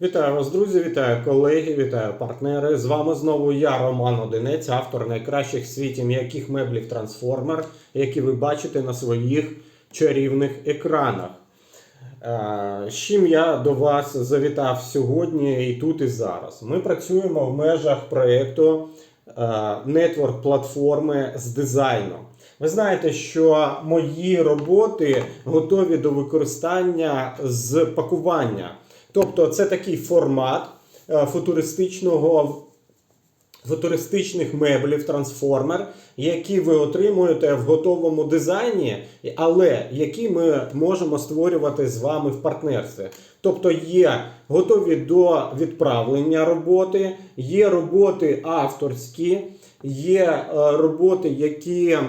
Вітаю вас, друзі, вітаю колеги, вітаю партнери. З вами знову я, Роман Одинець, автор найкращих в світі м'яких меблів Трансформер, які ви бачите на своїх чарівних екранах. Е, З чим я до вас завітав сьогодні і тут, і зараз. Ми працюємо в межах проєкту е, нетворк платформи з дизайну. Ви знаєте, що мої роботи готові до використання з пакування. Тобто, це такий формат е, футуристичного футуристичних меблів трансформер, які ви отримуєте в готовому дизайні, але які ми можемо створювати з вами в партнерстві. Тобто є готові до відправлення роботи, є роботи авторські, є е, роботи, які е,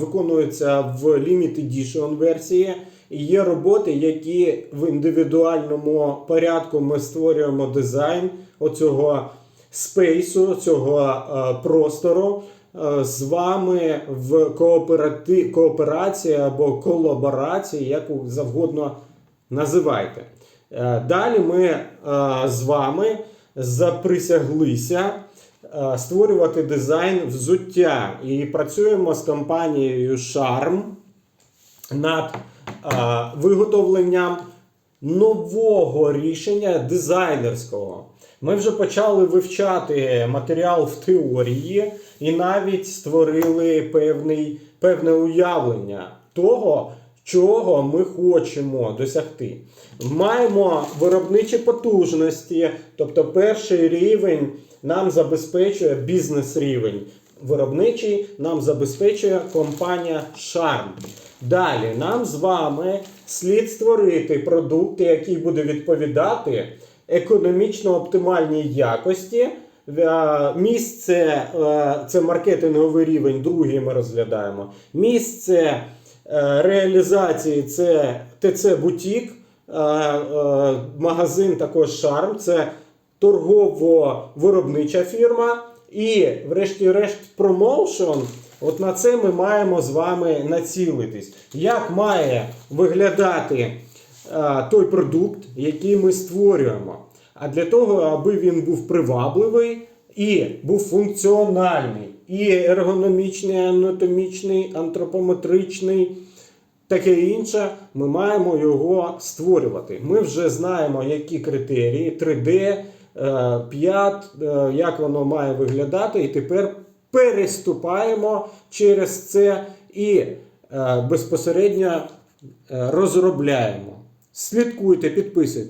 виконуються в Limited Edition версії. І є роботи, які в індивідуальному порядку ми створюємо дизайн оцього спейсу, цього е, простору е, з вами в кооперати... кооперації або колаборації, як завгодно називайте. Е, Далі ми з вами заприсяглися створювати дизайн взуття і працюємо з компанією Charm над виготовленням нового рішення дизайнерського. Ми вже почали вивчати матеріал в теорії і навіть створили певний, певне уявлення того, чого ми хочемо досягти. Маємо виробничі потужності, тобто перший рівень нам забезпечує бізнес-рівень. Виробничий нам забезпечує компанія Charm. Далі нам з вами слід створити продукт, який буде відповідати економічно оптимальній якості. Е, Місце е, це маркетинговий рівень, другий ми розглядаємо. Місце е, реалізації це ТЦ Бутік, магазин також Шарм, це торгово-виробнича фірма. І, врешті-решт, промоушен. От на це ми маємо з вами націлитись. Як має виглядати е, той продукт, який ми створюємо? А для того, аби він був привабливий і був функціональний, і ергономічний, анатомічний, антропометричний, таке інше, ми маємо його створювати. Ми вже знаємо, які критерії 3D, 5, е, як воно має виглядати, і тепер переступаємо через це і е, безпосередньо е, розробляємо. Слідкуйте, підписуйтесь.